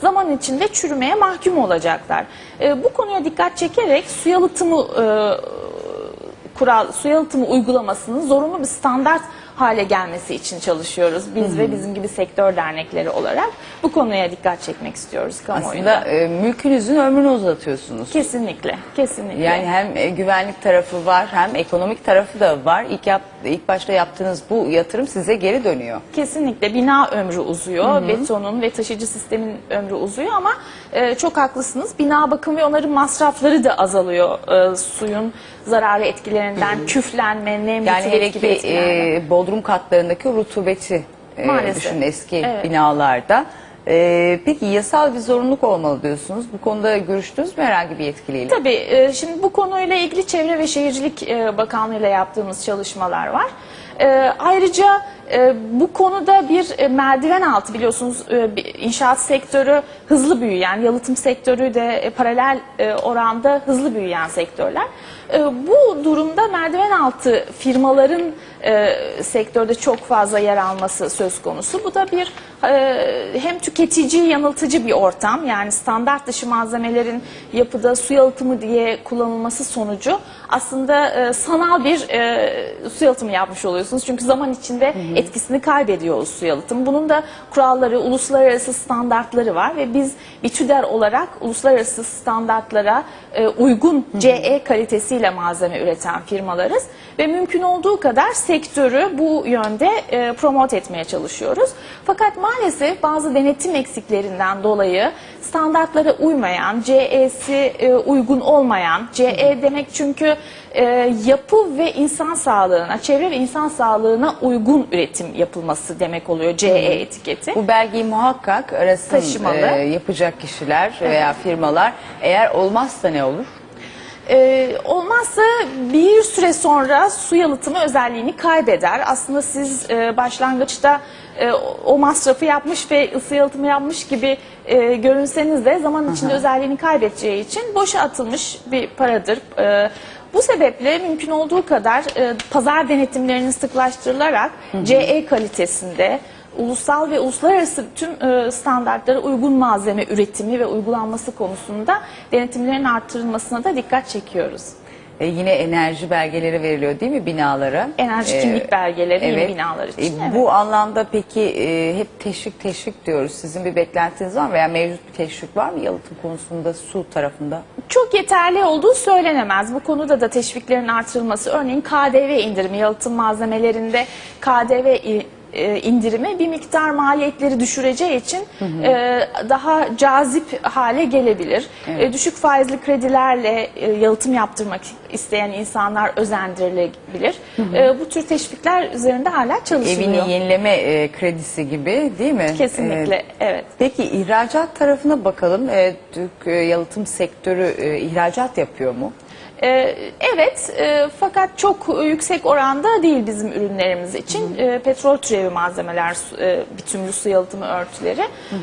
zaman içinde çürümeye mahkum olacaklar. E, bu konuya dikkat çekerek su yalıtımı e, kural, su yalıtımı uygulamasının zorunlu bir standart hale gelmesi için çalışıyoruz. Biz ve bizim gibi sektör dernekleri olarak bu konuya dikkat çekmek istiyoruz kamuoyuna. Aslında e, mülkünüzün ömrünü uzatıyorsunuz. Kesinlikle, kesinlikle. Yani hem e, güvenlik tarafı var hem ekonomik tarafı da var. İlk, yap, ilk başta yaptığınız bu yatırım size geri dönüyor. Kesinlikle bina ömrü uzuyor, betonun ve taşıcı sistemin ömrü uzuyor ama e, çok haklısınız. Bina bakım ve onarım masrafları da azalıyor e, suyun zararlı etkilerinden, küflenme, nem Yani hele gibi ki e, bodrum katlarındaki rutubeti e, Maalesef. düşünün eski Evet. binalarda. E, peki yasal bir zorunluluk olmalı diyorsunuz. Bu konuda görüştünüz mü herhangi bir yetkiliyle? Tabii e, şimdi bu konuyla ilgili Çevre ve Şehircilik e, Bakanlığı ile yaptığımız çalışmalar var. E, Ayrıca e, bu konuda bir e, merdiven altı biliyorsunuz e, inşaat sektörü hızlı büyüyen, yalıtım sektörü de e, paralel oranda hızlı büyüyen sektörler. Bu durumda merdiven altı firmaların sektörde çok fazla yer alması söz konusu. Bu da bir hem tüketici yanıltıcı bir ortam yani standart dışı malzemelerin yapıda su yalıtımı diye kullanılması sonucu aslında sanal bir su yalıtımı yapmış oluyorsunuz. Çünkü zaman içinde etkisini kaybediyor o su yalıtımı. Bunun da kuralları, uluslararası standartları var ve biz bir TÜDER olarak uluslararası standartlara e, uygun CE kalitesiyle malzeme üreten firmalarız ve mümkün olduğu kadar sektörü bu yönde e, promote etmeye çalışıyoruz. Fakat maalesef bazı denetim eksiklerinden dolayı standartlara uymayan, CE'si e, uygun olmayan, CE demek çünkü e, yapı ve insan sağlığına, çevre ve insan sağlığına uygun üretim yapılması demek oluyor CE etiketi. Bu belgeyi muhakkak arasın Taşımalı. e, yapacak kişiler veya firmalar. Eğer olmazsa ne olur? Ee, olmazsa bir süre sonra su yalıtımı özelliğini kaybeder. Aslında siz e, başlangıçta e, o- masrafı yapmış ve ısı yalıtımı yapmış gibi e, görünseniz de zaman içinde özelliğini kaybedeceği için boşa atılmış bir paradır. E, bu sebeple mümkün olduğu kadar e, pazar denetimlerinin sıklaştırılarak CE kalitesinde ulusal ve uluslararası tüm e, standartlara uygun malzeme üretimi ve uygulanması konusunda denetimlerin artırılmasına da dikkat çekiyoruz. E, yine enerji belgeleri veriliyor değil mi binalara? Enerji E, kimlik belgeleri yeni binalar için. E, evet. Bu anlamda peki e, hep teşvik teşvik diyoruz. Sizin bir beklentiniz var mı veya mevcut bir teşvik var mı yalıtım konusunda su tarafında? çok yeterli olduğu söylenemez. Bu konuda da teşviklerin artırılması, örneğin KDV indirimi, yalıtım malzemelerinde KDV e, indirimi bir miktar maliyetleri düşüreceği için e, daha cazip hale gelebilir. E, düşük faizli kredilerle e, yalıtım yaptırmak isteyen insanlar özendirilebilir. E, bu tür teşvikler üzerinde hala çalışılıyor. Evini yenileme e, kredisi gibi değil mi? Kesinlikle, E, evet. Peki ihracat tarafına bakalım. E, Türk e, yalıtım sektörü e, ihracat yapıyor mu? Ee, Evet e, fakat çok yüksek oranda değil bizim ürünlerimiz için. E, petrol türevi malzemeler, e, bitumlu su yalıtımı örtüleri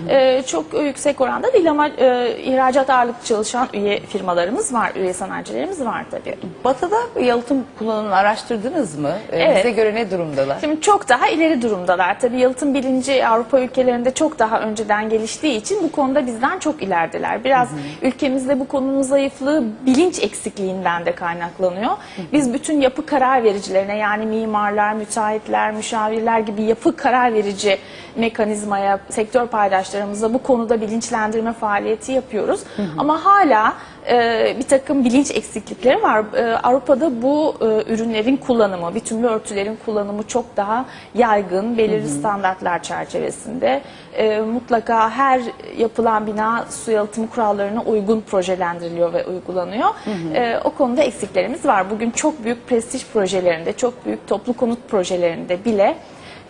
e, çok yüksek oranda değil ama e, ihracat ağırlıklı çalışan üye firmalarımız var, üye sanayicilerimiz var tabii. Batı'da yalıtım kullanımını araştırdınız mı? E, Evet. Bize göre ne durumdalar? Şimdi çok daha ileri durumdalar. Tabii yalıtım bilinci Avrupa ülkelerinde çok daha önceden geliştiği için bu konuda bizden çok ilerideler. Biraz ülkemizde bu konunun zayıflığı bilinç eksikliğinden de kaynaklanıyor. Biz bütün yapı karar vericilerine yani mimarlar, müteahhitler, müşavirler gibi yapı karar verici mekanizmaya, sektör paydaşlarımıza bu konuda bilinçlendirme faaliyeti yapıyoruz. Ama hala e, bir takım bilinç eksiklikleri var. E, Avrupa'da bu e, ürünlerin kullanımı, bütünlü örtülerin kullanımı çok daha yaygın, belirli standartlar çerçevesinde. E, mutlaka her yapılan bina su yalıtımı kurallarına uygun projelendiriliyor ve uygulanıyor. E, o konuda eksiklerimiz var. Bugün çok büyük prestij projelerinde, çok büyük toplu konut projelerinde bile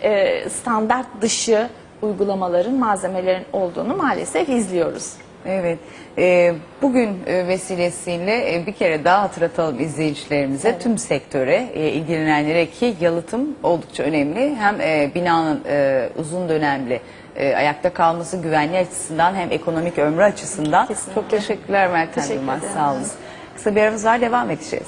e, standart dışı uygulamaların, malzemelerin olduğunu maalesef izliyoruz. Evet. Ee, bugün e, vesilesiyle e, bir kere daha hatırlatalım izleyicilerimize, tüm sektöre, e, ilgilenenlere ki yalıtım oldukça önemli. Hem e, binanın e, uzun dönemli e, ayakta kalması güvenliği açısından hem ekonomik ömrü açısından. Kesinlikle. Çok teşekkürler Meltem Teşekkür Yılmaz. Sağ olun. Kısa bir aramız var devam edeceğiz.